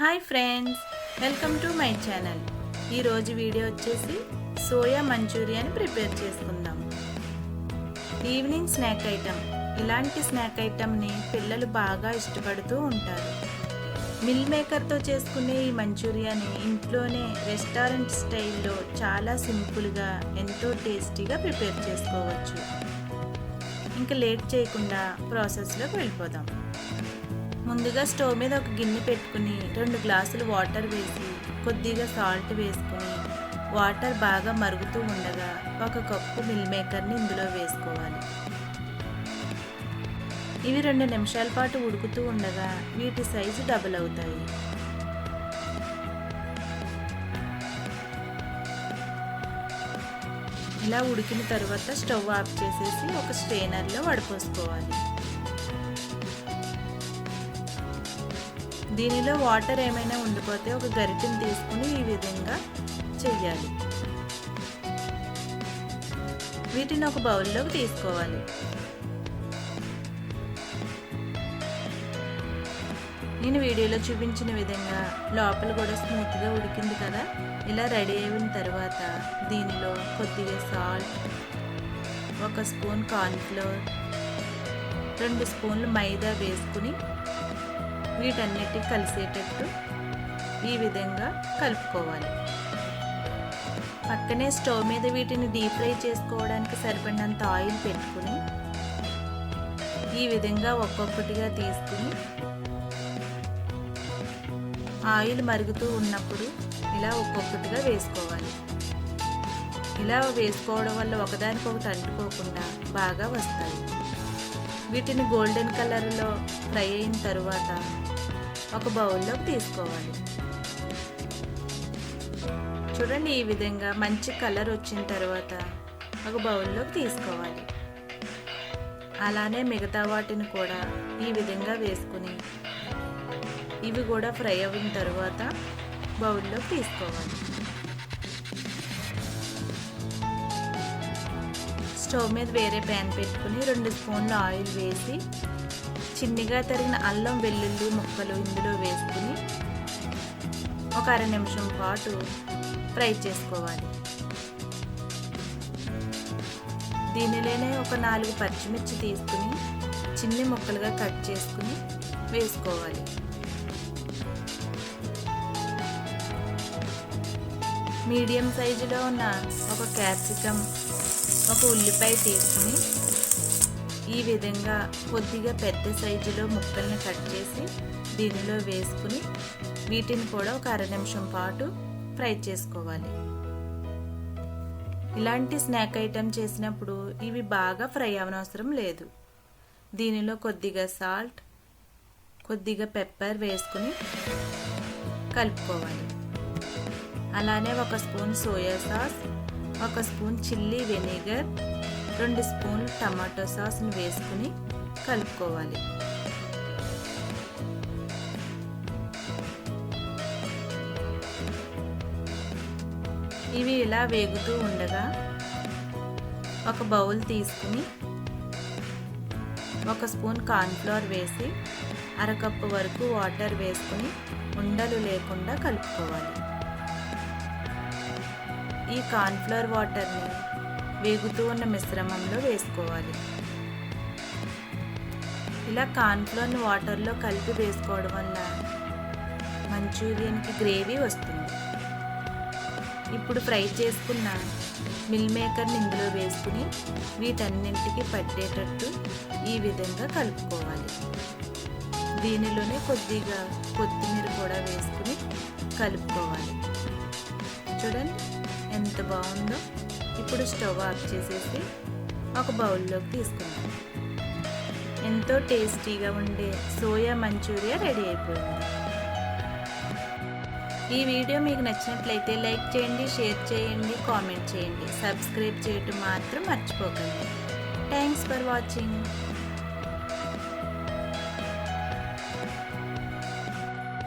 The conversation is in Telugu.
Hi friends welcome to my channel. ఈరోజు వీడియో వచ్చేసి సోయా మంచూరియాని ప్రిపేర్ చేసుకుందాం. ఈవినింగ్ స్నాక్ ఐటెం ఇలాంటి స్నాక్ ఐటమ్ని పిల్లలు బాగా ఇష్టపడుతూ ఉంటారు. మిల్ మేకర్తో చేసుకునే ఈ మంచూరియాని ఇంట్లోనే రెస్టారెంట్ స్టైల్లో చాలా సింపుల్గా ఎంతో టేస్టీగా ప్రిపేర్ చేసుకోవచ్చు. ఇంకా లేట్ చేయకుండా ప్రాసెస్లోకి వెళ్ళిపోదాం. ముందుగా స్టవ్ మీద ఒక గిన్నె పెట్టుకుని రెండు గ్లాసులు వాటర్ వేసి కొద్దిగా సాల్ట్ వేసుకుని వాటర్ బాగా మరుగుతూ ఉండగా ఒక కప్పు మిల్ మేకర్ని ఇందులో వేసుకోవాలి. ఇవి రెండు నిమిషాల పాటు ఉడుకుతూ ఉండగా వీటి సైజు డబుల్ అవుతాయి. ఇలా ఉడికిన తర్వాత స్టవ్ ఆఫ్ చేసేసి ఒక స్ట్రెయినర్లో వడపోసుకోవాలి. దీనిలో వాటర్ ఏమైనా ఉండిపోతే ఒక గరిటెని తీసుకుని ఈ విధంగా చెయ్యాలి. వీటిని ఒక బౌల్లోకి తీసుకోవాలి. నేను వీడియోలో చూపించిన విధంగా లోపల కూడా స్మూత్గా ఉడికింది కదా? ఇలా రెడీ అయిన తర్వాత దీనిలో కొద్దిగా సాల్ట్ ఒక స్పూన్ కార్న్ఫ్లోర్ రెండు స్పూన్లు మైదా వేసుకుని వీటన్నిటి కలిసేటట్టు ఈ విధంగా కలుపుకోవాలి. పక్కనే స్టవ్ మీద వీటిని డీప్ ఫ్రై చేసుకోవడానికి సరిపడినంత ఆయిల్ పెట్టుకుని ఈ విధంగా ఒక్కొక్కటిగా తీసుకుని ఆయిల్ మరుగుతూ ఉన్నప్పుడు ఇలా ఒక్కొక్కటిగా వేసుకోవాలి. ఇలా వేసుకోవడం వల్ల ఒకదానికొకటి అంటుకోకుండా బాగా వస్తాయి. వీటిని గోల్డెన్ కలర్లో ఫ్రై అయిన తరువాత ఒక బౌల్లోకి తీసుకోవాలి. చూడండి ఈ విధంగా మంచి కలర్ వచ్చిన తర్వాత ఒక బౌల్లోకి తీసుకోవాలి. అలానే మిగతా వాటిని కూడా ఈ విధంగా వేసుకుని ఇవి కూడా ఫ్రై అయిన తర్వాత బౌల్లో తీసుకోవాలి. స్టవ్ మీద వేరే ప్యాన్ పెట్టుకుని రెండు స్పూన్ల ఆయిల్ వేసి చిన్నగా తరిగిన అల్లం వెల్లుల్లి ముక్కలు ఇందులో వేసుకుని ఒక అర నిమిషం పాటు ఫ్రై చేసుకోవాలి. దీనిలోనే ఒక నాలుగు పచ్చిమిర్చి తీసుకుని చిన్ని ముక్కలుగా కట్ చేసుకుని వేసుకోవాలి. మీడియం సైజులో ఉన్న ఒక క్యాప్సికమ్ ఒక ఉల్లిపాయ తీసుకుని ఈ విధంగా కొద్దిగా పెద్ద సైజులో ముక్కల్ని కట్ చేసి దీనిలో వేసుకుని వీటిని కూడా ఒక అర నిమిషం పాటు ఫ్రై చేసుకోవాలి. ఇలాంటి స్నాక్ ఐటెం చేసినప్పుడు ఇవి బాగా ఫ్రై అవనవసరం లేదు. దీనిలో కొద్దిగా సాల్ట్ కొద్దిగా పెప్పర్ వేసుకుని కలుపుకోవాలి. అలానే ఒక స్పూన్ సోయా సాస్ ఒక స్పూన్ చిల్లీ వెనిగర్ రెండు స్పూన్లు టమాటో సాస్ని వేసుకుని కలుపుకోవాలి. ఇవి ఇలా వేగుతూ ఉండగా ఒక బౌల్ తీసుకుని ఒక స్పూన్ కార్న్ఫ్లవర్ వేసి అరకప్పు వరకు వాటర్ వేసుకుని ఉండలు లేకుండా కలుపుకోవాలి. ఈ కార్న్ఫ్లవర్ వాటర్ని వేగుతూ ఉన్న మిశ్రమంలో వేసుకోవాలి. ఇలా కార్న్ఫ్లవర్ని వాటర్లో కలిపి వేసుకోవడం వల్ల మంచూరియన్కి గ్రేవీ వస్తుంది. ఇప్పుడు ఫ్రై చేసుకున్న మిల్ మేకర్ని ఇందులో వేసుకుని వీటన్నింటికి పట్టేటట్టు ఈ విధంగా కలుపుకోవాలి. దీనిలోనే కొద్దిగా కొత్తిమీర కూడా వేసుకుని కలుపుకోవాలి. చూడండి ఎంత బాగుందో. ఇప్పుడు స్టవ్ ఆఫ్ చేసేసి ఒక బౌల్లోకి తీసుకుందాం. ఎంతో టేస్టీగా ఉండే సోయా మంచూరియా రెడీ అయిపోయింది. ఈ వీడియో మీకు నచ్చినట్లయితే లైక్ చేయండి షేర్ చేయండి కామెంట్ చేయండి. సబ్స్క్రైబ్ చేయటం మాత్రం మర్చిపోకండి. Thanks for watching.